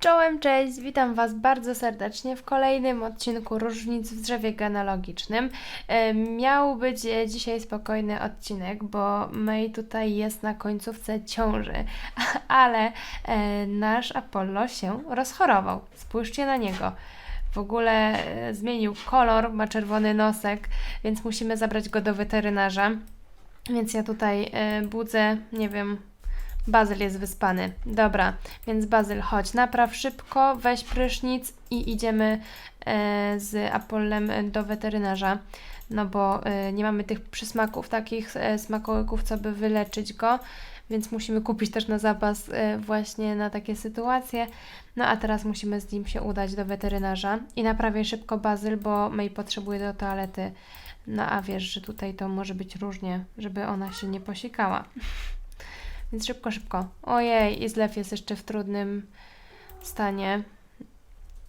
Czołem, cześć, witam Was bardzo serdecznie w kolejnym odcinku Różnic w drzewie genealogicznym. E, Miał być dzisiaj spokojny odcinek, bo May tutaj jest na końcówce ciąży, ale e, nasz Apollo się rozchorował. Spójrzcie na niego. W ogóle e, zmienił kolor, ma czerwony nosek, więc musimy zabrać go do weterynarza. Więc ja tutaj budzę, nie wiem, Bazyl jest wyspany. Dobra, więc Bazyl, chodź, napraw szybko, weź prysznic i idziemy e, z Apollem do weterynarza. No bo e, nie mamy tych przysmaków, takich e, smakołyków, co by wyleczyć go, więc musimy kupić też na zapas e, właśnie na takie sytuacje. No a teraz musimy z nim się udać do weterynarza i naprawię szybko Bazyl, bo May potrzebuje do toalety. No a wiesz, że tutaj to może być różnie, żeby ona się nie posikała. Więc szybko, szybko. Ojej, i zlew jest jeszcze w trudnym stanie.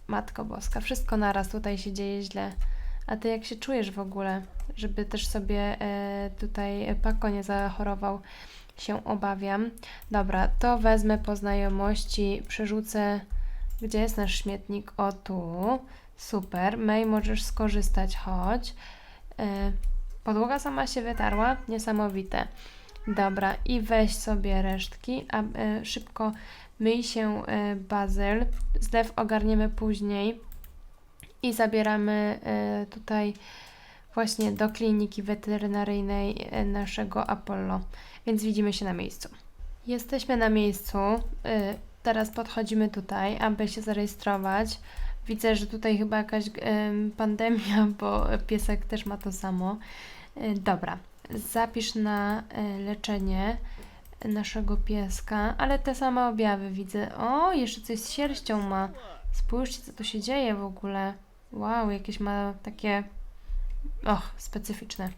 Matko Boska, wszystko naraz tutaj się dzieje źle. A ty jak się czujesz w ogóle? Żeby też sobie e, tutaj Pako nie zachorował, się obawiam. Dobra, to wezmę po znajomości, przerzucę. Gdzie jest nasz śmietnik? O tu. Super. May, możesz skorzystać, chodź. E, podłoga sama się wytarła? Niesamowite. Dobra, i weź sobie resztki, a e, szybko myj się e, bazyl. Zlew ogarniemy później i zabieramy e, tutaj właśnie do kliniki weterynaryjnej naszego Apollo. Więc widzimy się na miejscu. Jesteśmy na miejscu. Teraz podchodzimy tutaj, aby się zarejestrować. Widzę, że tutaj chyba jakaś em, pandemia, bo piesek też ma to samo. Dobra, zapisz na e, leczenie naszego pieska, ale te same objawy widzę. O, jeszcze coś z sierścią ma. Spójrzcie, co tu się dzieje w ogóle. Wow, jakieś ma takie. Och, specyficzne.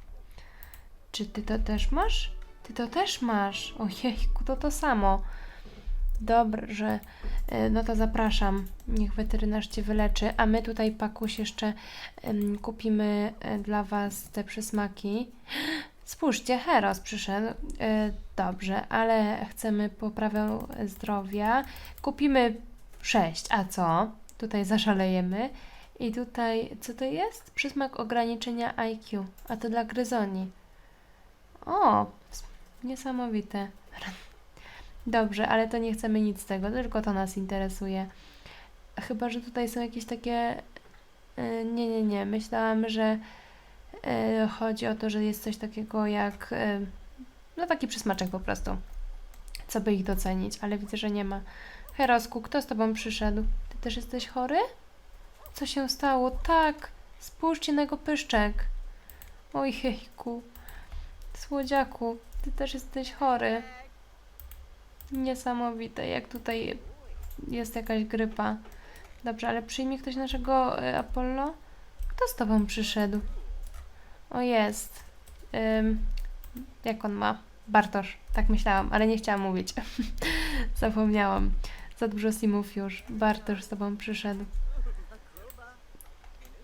Czy ty to też masz? Ty to też masz. Ojejku, to to samo. Dobrze, e, no to zapraszam. Niech weterynarz cię wyleczy, a my tutaj pakuś jeszcze kupimy e, dla was te przysmaki. Spójrzcie, Heros przyszedł. E, Dobrze, ale chcemy poprawę zdrowia. Kupimy sześć. A co? Tutaj zaszalejemy. I tutaj, co to jest? Przysmak ograniczenia IQ. A to dla gryzoni. O, niesamowite. Dobrze, ale to nie chcemy nic z tego, tylko to nas interesuje. Chyba, że tutaj są jakieś takie. e, Nie, nie, nie. Myślałam, że chodzi o to, że jest coś takiego jak. e, No taki przysmaczek po prostu. Co by ich docenić, ale widzę, że nie ma. Herosku, kto z tobą przyszedł? Ty też jesteś chory? Co się stało? Tak, spójrzcie na jego pyszczek. Ojejku. Słodziaku, ty też jesteś chory. Niesamowite, jak tutaj jest jakaś grypa. Dobrze, ale przyjmie ktoś naszego y, Apollo? Kto z tobą przyszedł? O, jest. Ym, jak on ma? Bartosz. Tak myślałam, ale nie chciałam mówić. Zapomniałam. Za dużo simów już. Bartosz z tobą przyszedł.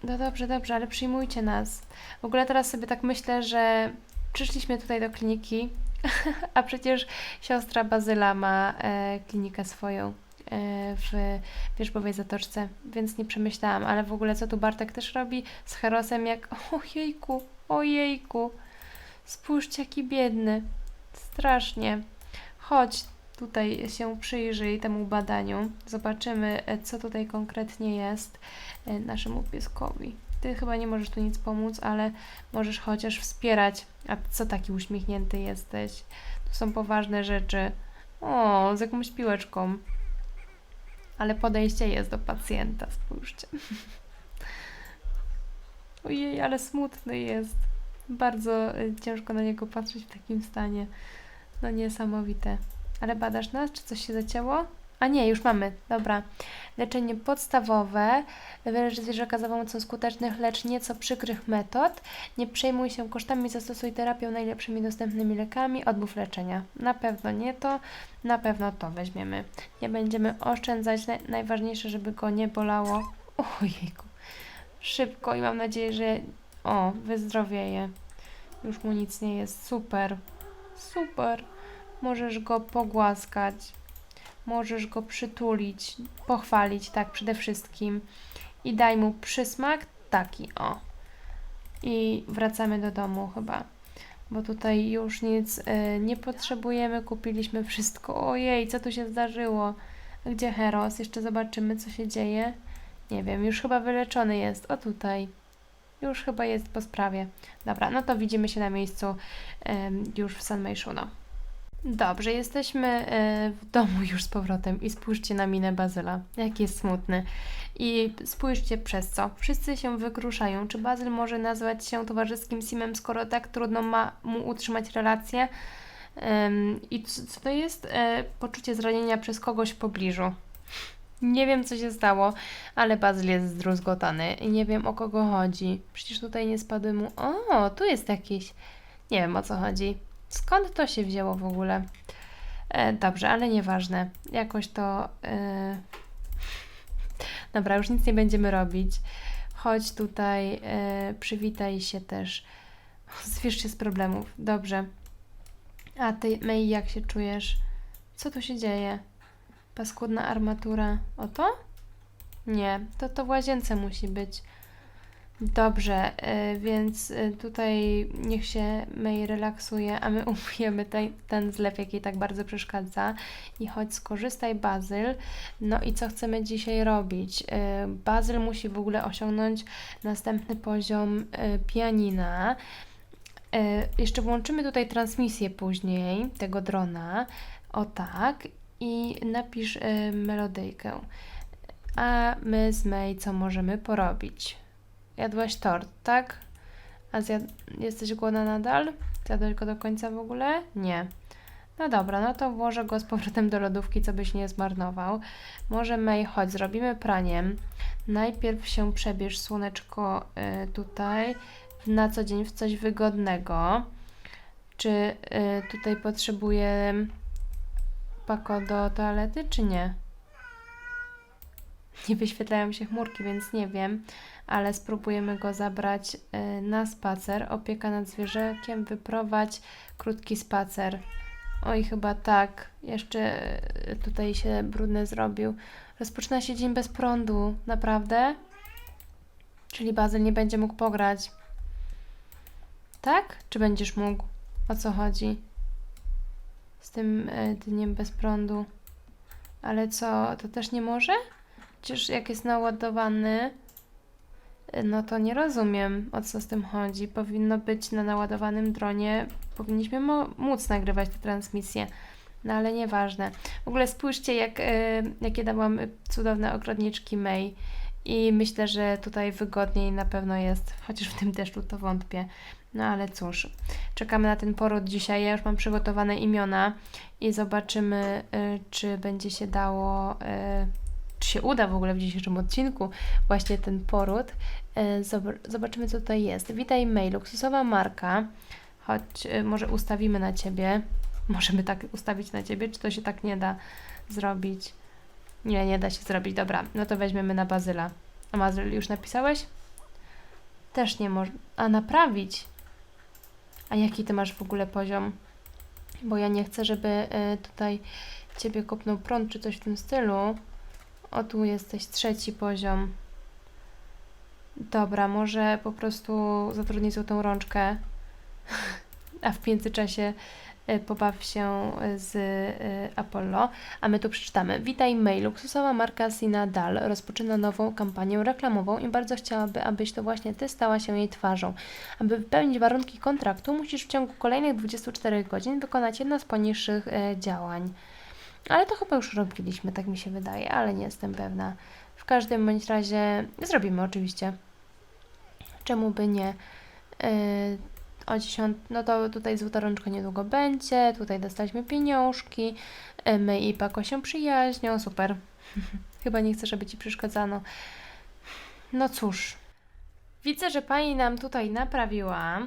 No dobrze, dobrze, ale przyjmujcie nas. W ogóle teraz sobie tak myślę, że przyszliśmy tutaj do kliniki, a przecież siostra Bazyla ma e, klinikę swoją e, w Wierzbowej Zatoczce, więc nie przemyślałam, ale w ogóle co tu Bartek też robi z Herosem jak ojejku, ojejku, spójrzcie jaki biedny, strasznie. Chodź, tutaj się przyjrzyj temu badaniu, zobaczymy e, co tutaj konkretnie jest e, naszemu pieskowi. Ty chyba nie możesz tu nic pomóc, ale możesz chociaż wspierać. A co taki uśmiechnięty jesteś? To są poważne rzeczy. O, z jakąś piłeczką. Ale podejście jest do pacjenta, spójrzcie. Ojej, ale smutny jest. Bardzo y, ciężko na niego patrzeć w takim stanie. No niesamowite. Ale badasz nas? Czy coś się zacięło? A nie, już mamy. Dobra. Leczenie podstawowe. Wyleczy zwierzaka za pomocą skutecznych, lecz nieco przykrych metod. Nie przejmuj się kosztami, zastosuj terapię najlepszymi dostępnymi lekami. Odmów leczenia. Na pewno nie to, na pewno to weźmiemy. Nie będziemy oszczędzać. Naj- Najważniejsze, żeby go nie bolało. Ojejku. Szybko i mam nadzieję, że o, wyzdrowieje. Już mu nic nie jest. Super. Super. Możesz go pogłaskać. możesz go przytulić, pochwalić, tak, przede wszystkim. I daj mu przysmak taki, o. I wracamy do domu chyba, bo tutaj już nic y, nie potrzebujemy, kupiliśmy wszystko. Ojej, co tu się zdarzyło? Gdzie Heros? Jeszcze zobaczymy, co się dzieje. Nie wiem, już chyba wyleczony jest. O tutaj. Już chyba jest po sprawie. Dobra, no to widzimy się na miejscu już w San Meishuno. Dobrze, jesteśmy w domu już z powrotem i spójrzcie na minę Bazyla, jak jest smutny. I spójrzcie przez co. Wszyscy się wykruszają. Czy Bazyl może nazwać się towarzyskim simem, skoro tak trudno ma mu utrzymać relacje? I co, co to jest? E, poczucie zranienia przez kogoś w pobliżu. Nie wiem, co się stało, ale Bazyl jest zdruzgotany i nie wiem, o kogo chodzi. Przecież tutaj nie spadły mu... O, tu jest jakiś... Nie wiem, o co chodzi. Skąd to się wzięło w ogóle? E, dobrze, ale nieważne. Jakoś to... E... Dobra, już nic nie będziemy robić. Chodź tutaj, e, przywitaj się też. Zwierz się z problemów. Dobrze. A ty, May, jak się czujesz? Co tu się dzieje? Paskudna armatura. O to? Nie, to to w łazience musi być. Dobrze, y, więc y, tutaj niech się May relaksuje, a my umyjemy ten, ten zlew, jaki tak bardzo przeszkadza. I choć skorzystaj Bazyl. No i co chcemy dzisiaj robić? Y, Bazyl musi w ogóle osiągnąć następny poziom pianina. Jeszcze włączymy tutaj transmisję później tego drona. O tak. I napisz y, melodyjkę. A my z May co możemy porobić? Jadłaś tort, tak? A zjad... jesteś głodna nadal? Zjadłeś go do końca w ogóle? Nie. No dobra, no to włożę go z powrotem do lodówki, co byś nie zmarnował. Może May, chodź, zrobimy praniem. Najpierw się przebierz, słoneczko, y, tutaj na co dzień w coś wygodnego. Czy y, tutaj potrzebuję pako do toalety, czy nie? Nie wyświetlają się chmurki, więc nie wiem, ale spróbujemy go zabrać y, na spacer. Opieka nad zwierzakiem, wyprowadź krótki spacer. Oj, chyba tak. Jeszcze y, tutaj się brudny zrobił. Rozpoczyna się dzień bez prądu, naprawdę? Czyli Bazyl nie będzie mógł pograć. Tak? Czy będziesz mógł? O co chodzi? Z tym y, dniem bez prądu. Ale co, to też nie może? Przecież jak jest naładowany, y, no to nie rozumiem o co z tym chodzi. Powinno być na naładowanym dronie, powinniśmy móc nagrywać tę transmisję. No ale nieważne. W ogóle spójrzcie, jak, y, jakie dałam cudowne ogrodniczki May. I myślę, że tutaj wygodniej na pewno jest, chociaż w tym deszczu to wątpię. No ale cóż, czekamy na ten poród dzisiaj. Ja już mam przygotowane imiona i zobaczymy, y, czy będzie się dało, y, czy się uda w ogóle w dzisiejszym odcinku właśnie ten poród. Y, zob- zobaczymy, co tutaj jest. Witaj, May, luksusowa marka. Chodź, y, może ustawimy na ciebie. Możemy tak ustawić na ciebie, czy to się tak nie da zrobić? Nie, nie da się zrobić. Dobra, no to weźmiemy na Bazyla. A Bazyl już napisałeś? Też nie można. A naprawić? A jaki ty masz w ogóle poziom? Bo ja nie chcę, żeby y, tutaj ciebie kopnął prąd czy coś w tym stylu. O, tu jesteś trzeci poziom. Dobra, może po prostu zatrudnij złotą rączkę, a w międzyczasie pobaw się z y, Apollo. A my tu przeczytamy. Witaj May, luksusowa marka Sina Dal rozpoczyna nową kampanię reklamową i bardzo chciałaby, abyś to właśnie Ty stała się jej twarzą. Aby wypełnić warunki kontraktu, musisz w ciągu kolejnych 24 godzin wykonać jedno z poniższych e, działań. Ale to chyba już robiliśmy, tak mi się wydaje, ale nie jestem pewna. W każdym bądź razie zrobimy oczywiście. Czemu by nie? E, o 10, no to tutaj złota rączka niedługo będzie, tutaj dostaliśmy pieniążki, e, my i Pako się przyjaźnią, super. Chyba nie chcę, żeby Ci przeszkadzano. No cóż, widzę, że Pani nam tutaj naprawiła,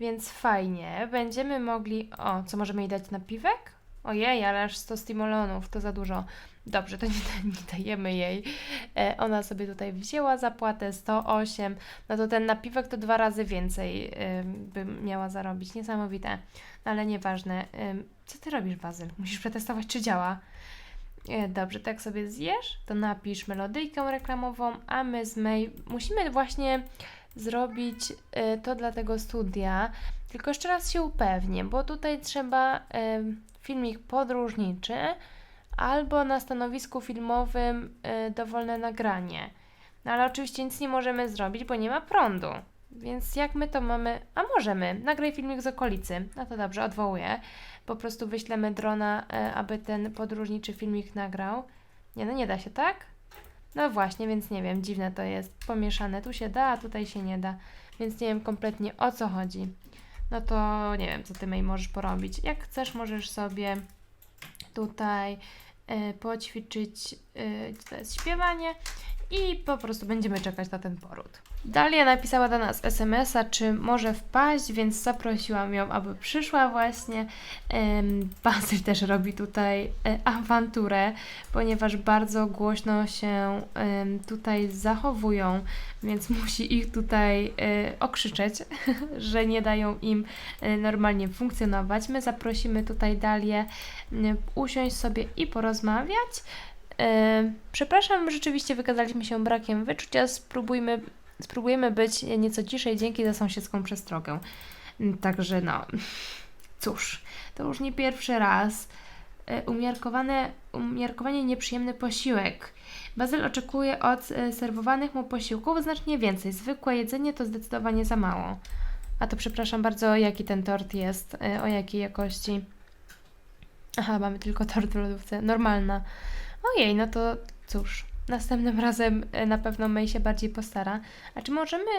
więc fajnie, będziemy mogli, o, co możemy jej dać na piwek? Ojej, ale aż 100 stimolonów, to za dużo. Dobrze, to nie, nie dajemy jej. E, ona sobie tutaj wzięła zapłatę 108, no to ten napiwek to dwa razy więcej ym, by miała zarobić. Niesamowite. No ale nieważne. Ym, co ty robisz, Bazyl? Musisz przetestować, czy działa. E, Dobrze, tak sobie zjesz, to napisz melodyjkę reklamową, a my z May musimy właśnie zrobić e, to dla tego studia. Tylko jeszcze raz się upewnię, bo tutaj trzeba filmik podróżniczy albo na stanowisku filmowym e, dowolne nagranie. No ale oczywiście nic nie możemy zrobić, bo nie ma prądu. Więc jak my to mamy? A możemy. Nagraj filmik z okolicy. No to dobrze, odwołuję. Po prostu wyślemy drona, e, aby ten podróżniczy filmik nagrał. Nie, no nie da się, tak? No właśnie, więc nie wiem, dziwne to jest. Pomieszane. Tu się da, a tutaj się nie da. Więc nie wiem kompletnie o co chodzi. No to nie wiem, co ty May możesz porobić. Jak chcesz, możesz sobie tutaj e, poćwiczyć, e, to jest śpiewanie i po prostu będziemy czekać na ten poród. Dalia napisała do nas SMS-a, czy może wpaść, więc zaprosiłam ją, aby przyszła właśnie. Bazyl też robi tutaj e, awanturę, ponieważ bardzo głośno się tutaj zachowują, więc musi ich tutaj e, okrzyczeć, że nie dają im e, normalnie funkcjonować. My zaprosimy tutaj Dalię usiąść sobie i porozmawiać. Przepraszam, rzeczywiście wykazaliśmy się brakiem wyczucia. Spróbujmy, spróbujemy być nieco ciszej dzięki za sąsiedzką przestrogę. Także no, cóż, to już nie pierwszy raz. E, Umiarkowane, umiarkowanie nieprzyjemny posiłek. Bazyl oczekuje od e, serwowanych mu posiłków znacznie więcej. Zwykłe jedzenie to zdecydowanie za mało. A to przepraszam bardzo, jaki ten tort jest, e, o jakiej jakości. Aha, mamy tylko tort w lodówce. Normalna. Ojej, no to cóż, następnym razem e, na pewno May się bardziej postara. A czy możemy?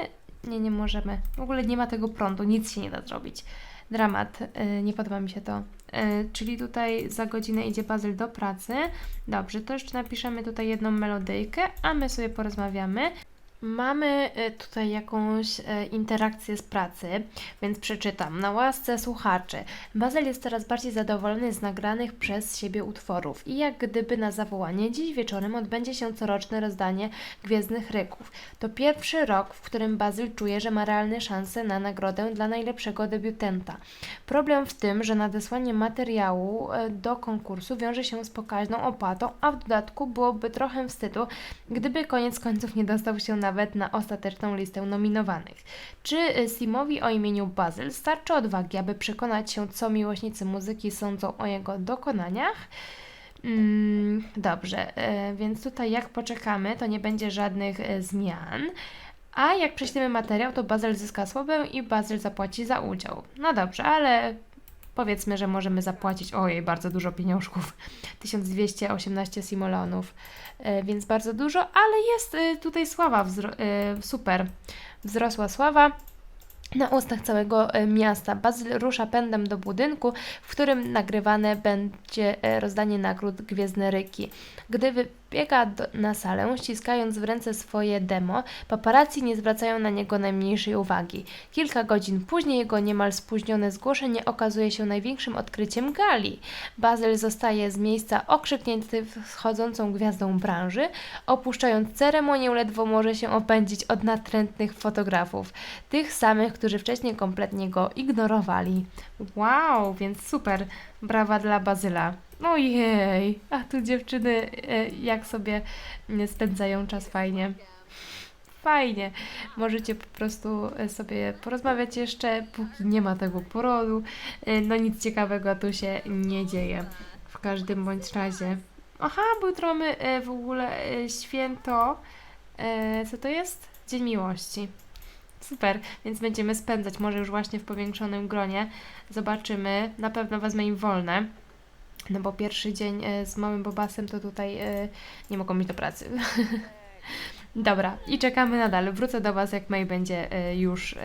Nie, nie możemy. W ogóle nie ma tego prądu, nic się nie da zrobić. Dramat, e, nie podoba mi się to. E, Czyli tutaj za godzinę idzie Bazyl do pracy. Dobrze, to jeszcze napiszemy tutaj jedną melodyjkę, a my sobie porozmawiamy. Mamy e, tutaj jakąś e, interakcję z pracy, więc przeczytam. Na łasce słuchaczy. Bazyl jest coraz bardziej zadowolony z nagranych przez siebie utworów i jak gdyby na zawołanie dziś wieczorem odbędzie się coroczne rozdanie Gwiezdnych Ryków. To pierwszy rok, w którym Bazyl czuje, że ma realne szanse na nagrodę dla najlepszego debiutanta. Problem w tym, że nadesłanie materiału e, do konkursu wiąże się z pokaźną opłatą, a w dodatku byłoby trochę wstydu, gdyby koniec końców nie dostał się nawet na ostateczną listę nominowanych. Czy y, Simowi o imieniu Bazyl starczy odwagi, aby przekonać się, co miłośnicy muzyki sądzą o jego dokonaniach? Mm, dobrze, e, więc tutaj jak poczekamy, to nie będzie żadnych e, zmian. A jak prześlemy materiał, to Bazyl zyska słowę i Bazyl zapłaci za udział. No dobrze, ale powiedzmy, że możemy zapłacić, ojej, bardzo dużo pieniążków. 1218 simoleonów, e, więc bardzo dużo, ale jest e, tutaj sława, e, super, wzrosła sława. Na ustach całego miasta Bazyl rusza pędem do budynku, w którym nagrywane będzie rozdanie nagród Gwiezdne Ryki. Gdy wybiega do, na salę, ściskając w ręce swoje demo, paparazzi nie zwracają na niego najmniejszej uwagi. Kilka godzin później jego niemal spóźnione zgłoszenie okazuje się największym odkryciem gali. Bazyl zostaje z miejsca okrzyknięty wschodzącą gwiazdą branży, opuszczając ceremonię ledwo może się opędzić od natrętnych fotografów, tych samych, którzy wcześniej kompletnie go ignorowali. Wow, więc super, brawa dla Bazyla. Ojej, a tu dziewczyny e, jak sobie e, spędzają czas fajnie. Fajnie. Możecie po prostu e, sobie porozmawiać jeszcze, póki nie ma tego porodu. No nic ciekawego tu się nie dzieje. W każdym bądź razie. Aha, bo jutro mamy w ogóle święto. Co to jest? Dzień Miłości. Super, więc będziemy spędzać może już właśnie w powiększonym gronie. Zobaczymy. Na pewno wezmę im wolne. No bo pierwszy dzień e, z małym Bobasem to tutaj e, nie mogą iść do pracy. Dobra, i czekamy nadal. Wrócę do Was, jak May będzie e, już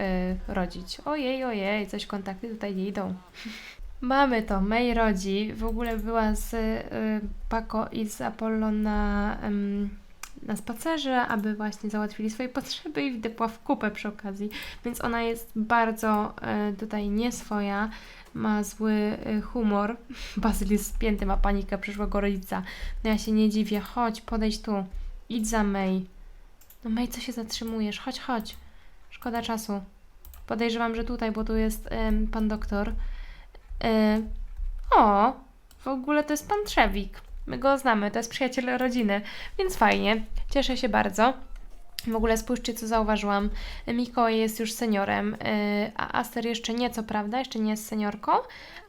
rodzić. Ojej, ojej, coś kontakty tutaj nie idą. Mamy to, May rodzi. W ogóle była z Paco i z Apollo na, na spacerze, aby właśnie załatwili swoje potrzeby i wdepła w kupę przy okazji. Więc ona jest bardzo e, tutaj nieswoja, ma zły e, humor. Bazyl jest spięty, ma panikę przyszłego rodzica. No ja się nie dziwię. Chodź, podejdź tu. Idź za May. No May, co się zatrzymujesz? Chodź, chodź. Szkoda czasu. Podejrzewam, że tutaj, bo tu jest em, pan doktor. E, o, w ogóle to jest pan Trzewik. My go znamy, to jest przyjaciel rodziny, więc fajnie. Cieszę się bardzo. W ogóle spójrzcie, co zauważyłam. Mikołaj jest już seniorem, yy, a Aster jeszcze nie, co prawda, jeszcze nie jest seniorką,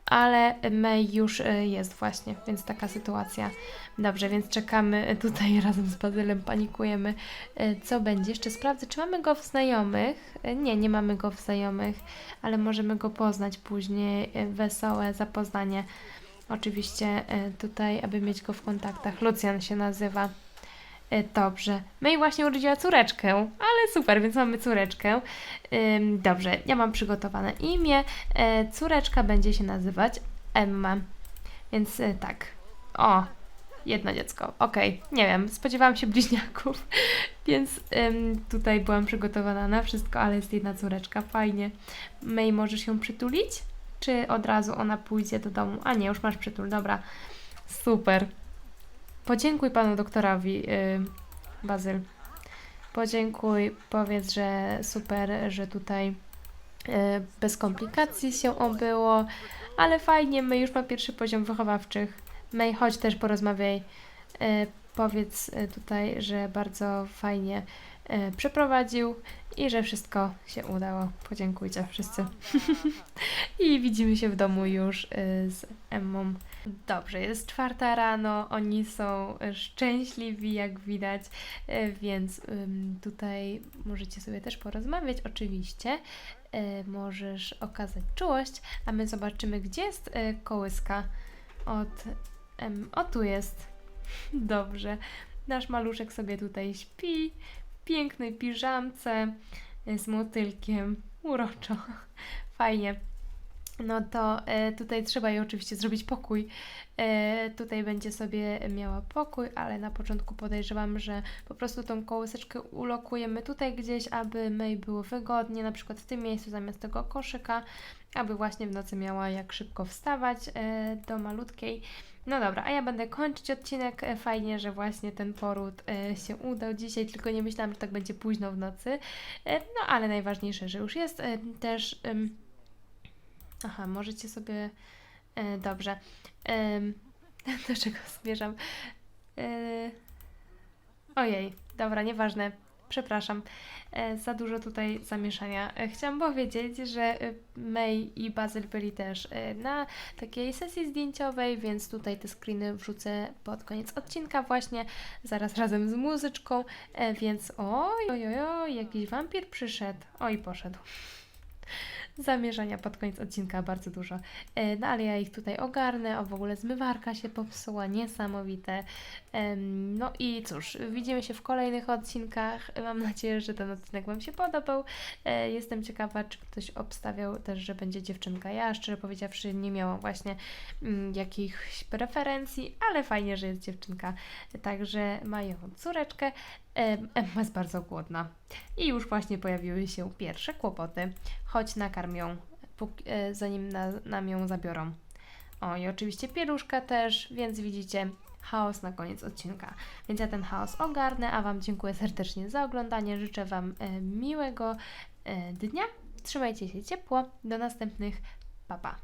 ale May już yy, jest właśnie, więc taka sytuacja. Dobrze, więc czekamy tutaj razem z Bazylem, panikujemy, yy, co będzie. Jeszcze sprawdzę, czy mamy go w znajomych. Nie, nie mamy go w znajomych, ale możemy go poznać później. Wesołe zapoznanie. Oczywiście yy, tutaj, aby mieć go w kontaktach. Lucjan się nazywa. E, Dobrze. May właśnie urodziła córeczkę, ale super, więc mamy córeczkę. Dobrze, ja mam przygotowane imię. E, Córeczka będzie się nazywać Emma. Więc e, tak. O, jedno dziecko. Okej, nie wiem, spodziewałam się bliźniaków, więc tutaj byłam przygotowana na wszystko, ale jest jedna córeczka, fajnie. May, możesz ją przytulić? Czy od razu ona pójdzie do domu? A nie, już masz przytul, dobra. Super. Podziękuj panu doktorowi, yy, Bazyl. Podziękuj, powiedz, że super, że tutaj yy, bez komplikacji się obyło, ale fajnie, my już ma pierwszy poziom wychowawczych. May, chodź też porozmawiaj. Yy, powiedz yy, tutaj, że bardzo fajnie yy, przeprowadził i że wszystko się udało. Podziękujcie wszyscy. I widzimy się w domu już yy, z Emmą. Dobrze, jest czwarta rano, oni są e, szczęśliwi, jak widać, e, więc tutaj możecie sobie też porozmawiać, oczywiście. E, Możesz okazać czułość, a my zobaczymy, gdzie jest e, kołyska od... O, tu jest. Dobrze. Nasz maluszek sobie tutaj śpi w pięknej piżamce z motylkiem. Uroczo. Fajnie. No to e, tutaj trzeba jej oczywiście zrobić pokój. E, tutaj będzie sobie miała pokój, ale na początku podejrzewam, że po prostu tą kołyseczkę ulokujemy tutaj gdzieś, aby May było wygodnie, na przykład w tym miejscu zamiast tego koszyka, aby właśnie w nocy miała jak szybko wstawać e, do malutkiej. No dobra, a ja będę kończyć odcinek. Fajnie, że właśnie ten poród się udał dzisiaj, tylko nie myślałam, że tak będzie późno w nocy. No ale najważniejsze, że już jest też. Aha, możecie sobie. E, dobrze. Em, do czego zmierzam? E, ojej, dobra, nieważne. Przepraszam. E, za dużo tutaj zamieszania. E, chciałam powiedzieć, że e, May i Bazyl byli też e, na takiej sesji zdjęciowej, więc tutaj te screeny wrzucę pod koniec odcinka właśnie, zaraz razem z muzyczką, e, więc oj, oj, oj, jakiś wampir przyszedł. Oj, poszedł zamierzenia pod koniec odcinka bardzo dużo. E, No ale ja ich tutaj ogarnę. O w ogóle zmywarka się popsuła, niesamowite. No i cóż, widzimy się w kolejnych odcinkach. Mam nadzieję, że ten odcinek Wam się podobał. E, Jestem ciekawa, czy ktoś obstawiał też, że będzie dziewczynka. Ja szczerze powiedziawszy nie miałam właśnie mm, jakichś preferencji, ale fajnie, że jest dziewczynka. Także mają córeczkę. Em, Emma jest bardzo głodna. I już właśnie pojawiły się pierwsze kłopoty. Chodź nakarm ją, póki- e, zanim na, nam ją zabiorą. O, i oczywiście pieluszka też, więc widzicie chaos na koniec odcinka. Więc ja ten chaos ogarnę, a Wam dziękuję serdecznie za oglądanie. Życzę Wam e, miłego e, dnia. Trzymajcie się ciepło. Do następnych. Pa, pa.